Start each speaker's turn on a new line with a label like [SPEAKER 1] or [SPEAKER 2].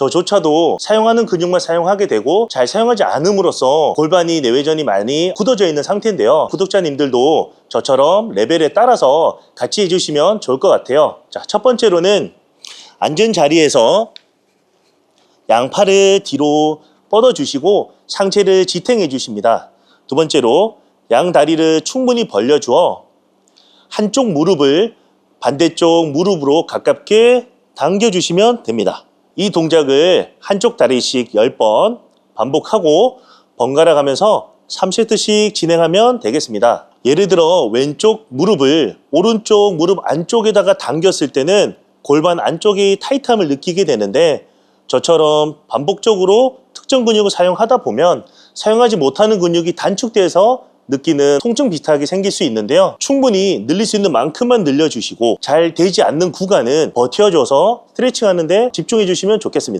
[SPEAKER 1] 저조차도 사용하는 근육만 사용하게 되고 잘 사용하지 않음으로써 골반이 내외전이 많이 굳어져 있는 상태인데요. 구독자님들도 저처럼 레벨에 따라서 같이 해주시면 좋을 것 같아요. 자, 첫 번째로는 앉은 자리에서 양팔을 뒤로 뻗어주시고 상체를 지탱해 주십니다. 두 번째로 양 다리를 충분히 벌려주어 한쪽 무릎을 반대쪽 무릎으로 가깝게 당겨주시면 됩니다. 이 동작을 한쪽 다리씩 10번 반복하고 번갈아 가면서 3세트씩 진행하면 되겠습니다. 예를 들어 왼쪽 무릎을 오른쪽 무릎 안쪽에다가 당겼을 때는 골반 안쪽이 타이트함을 느끼게 되는데 저처럼 반복적으로 특정 근육을 사용하다 보면 사용하지 못하는 근육이 단축돼서 느끼는 통증 비슷하게 생길 수 있는데요. 충분히 늘릴 수 있는 만큼만 늘려주시고 잘 되지 않는 구간은 버텨줘서 스트레칭 하는데 집중해 주시면 좋겠습니다.